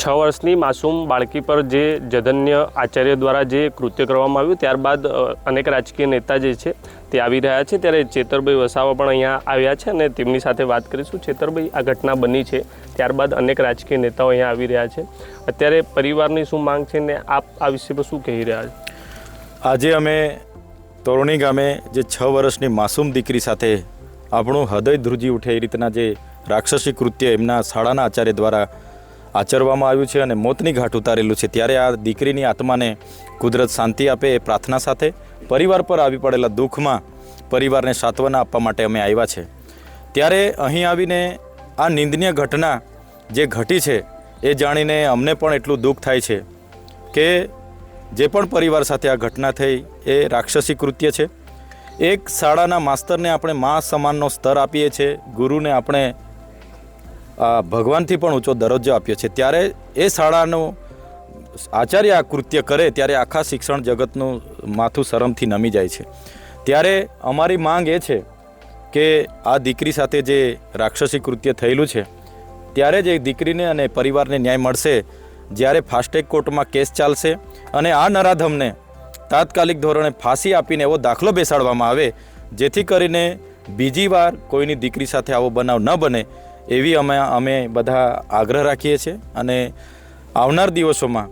છ વર્ષની માસૂમ બાળકી પર જે જધન્ય આચાર્ય દ્વારા જે કૃત્ય કરવામાં આવ્યું, ત્યારબાદ અનેક રાજકીય નેતા જે છે તે આવી રહ્યા છે. ત્યારે ચેતરભાઈ વસાવા પણ અહીંયા આવ્યા છે અને તેમની સાથે વાત કરીશું. ચેતરભાઈ, આ ઘટના બની છે. ત્યારબાદ અનેક રાજકીય નેતાઓ અહીંયા આવી રહ્યા છે. અત્યારે પરિવારની શું માંગ છે ને આપ આ વિષય પર શું કહી રહ્યા છો? આજે અમે તોરણી ગામે જે છ વર્ષની માસૂમ દીકરી સાથે આપણું હૃદય ધ્રુજી ઉઠે એ રીતના જે રાક્ષસી કૃત્ય એમના શાળાના આચાર્ય દ્વારા આચરવામાં આવ્યું છે અને મોતની ઘાટ ઉતારેલું છે. ત્યારે આ દીકરીની આત્માને કુદરત શાંતિ આપે એ પ્રાર્થના સાથે પરિવાર પર આવી પડેલા દુઃખમાં પરિવારને સાંત્વના આપવા માટે અમે આવ્યા છે. ત્યારે અહીં આવીને આ નિંદનીય ઘટના જે ઘટી છે એ જાણીને અમને પણ એટલું દુઃખ થાય છે કે જે પણ પરિવાર સાથે આ ઘટના થઈ એ રાક્ષસી કૃત્ય છે. એક શાળાના માસ્તરને આપણે મા સમાનનો સ્તર આપીએ છીએ. ગુરુને આપણે ભગવાનથી પણ ઊંચો દરજ્જો આપ્યો છે. ત્યારે એ શાળાનું આચાર્ય આ કૃત્ય કરે ત્યારે આખા શિક્ષણ જગતનું માથું શરમથી નમી જાય છે. ત્યારે અમારી માંગ એ છે કે આ દીકરી સાથે જે રાક્ષસી કૃત્ય થયેલું છે, ત્યારે જ એ દીકરીને અને પરિવારને ન્યાય મળશે જ્યારે ફાસ્ટેગ કોર્ટમાં કેસ ચાલશે અને આ નરાધમને તાત્કાલિક ધોરણે ફાંસી આપીને એવો દાખલો બેસાડવામાં આવે, જેથી કરીને બીજી વાર કોઈની દીકરી સાથે આવો બનાવ ન બને. એવી અમે અમે બધા આગ્રહ રાખીએ છીએ અને આવનાર દિવસોમાં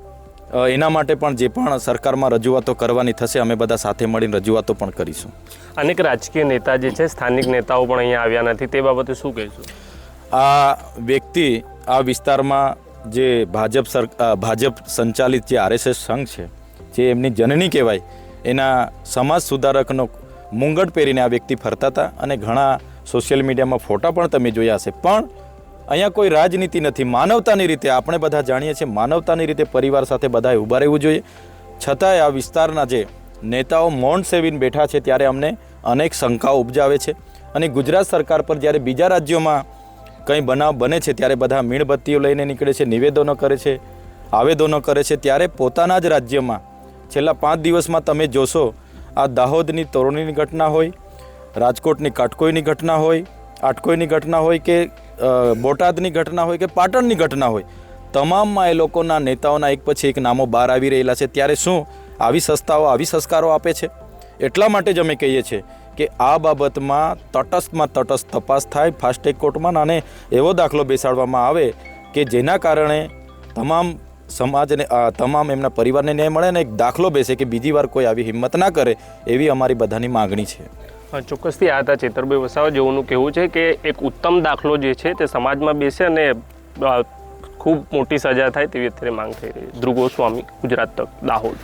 એના માટે પણ જે પણ સરકારમાં રજૂઆતો કરવાની થશે અમે બધા સાથે મળીને રજૂઆતો પણ કરીશું. અનેક રાજકીય નેતા જે છે સ્થાનિક નેતાઓ પણ અહીંયા આવ્યા નથી તે બાબતે શું કહીશું? આ વ્યક્તિ આ વિસ્તારમાં જે ભાજપ સર ભાજપ સંચાલિત જે આરએસએસ સંઘ છે જે એમની જનની કહેવાય એના સમાજ સુધારકનો મુંગટ પહેરીને આ વ્યક્તિ ફરતા હતા અને ઘણા સોશિયલ મીડિયામાં ફોટા પણ તમે જોયા હશે. પણ અહીંયા કોઈ રાજનીતિ નથી. માનવતાની રીતે આપણે બધા જાણીએ છીએ, માનવતાની રીતે પરિવાર સાથે બધાએ ઊભા રહેવું જોઈએ. છતાંય આ વિસ્તારના જે નેતાઓ મૌન સેવીને બેઠા છે, ત્યારે અમને અનેક શંકાઓ ઉપજાવે છે. અને ગુજરાત સરકાર પર જ્યારે બીજા રાજ્યોમાં કંઈ બનાવ બને છે, ત્યારે બધા મીણબત્તીઓ લઈને નીકળે છે, નિવેદનો કરે છે, આવેદનો કરે છે, ત્યારે પોતાના જ રાજ્યમાં છેલ્લા પાંચ દિવસમાં તમે જોશો, આ દાહોદની તોરણીની ઘટના હોય રાજકોટની કાટકોઈની ઘટના હોય આટકોઈની ઘટના હોય કે બોટાદની ઘટના હોય કે પાટણની ઘટના હોય, તમામમાં એ લોકોના નેતાઓના એક પછી એક નામો બહાર આવી રહેલા છે. ત્યારે શું આવી સંસ્થાઓ, આવી સંસ્કારો આપે છે? એટલા માટે જ અમે કહીએ છીએ કે આ બાબતમાં તટસ્થમાં તટસ્થ તપાસ થાય ફાસ્ટેગ કોર્ટમાં, અને એવો દાખલો બેસાડવામાં આવે કે જેના કારણે તમામ સમાજને તમામ એમના પરિવારને ન્યાય મળે અને એક દાખલો બેસે કે બીજી વાર કોઈ આવી હિંમત ના કરે, એવી અમારી બધાની માગણી છે. ચોક્કસથી આ હતા ચેતરભાઈ વસાવા. જેઓનું કહેવું છે કે એક ઉત્તમ દાખલો જે છે તે સમાજમાં બેસે અને ખૂબ મોટી સજા થાય તેવી અત્યારે માંગ થઈ રહી છે. ધ્રુવ ગુજરાત તક, દાહોદ.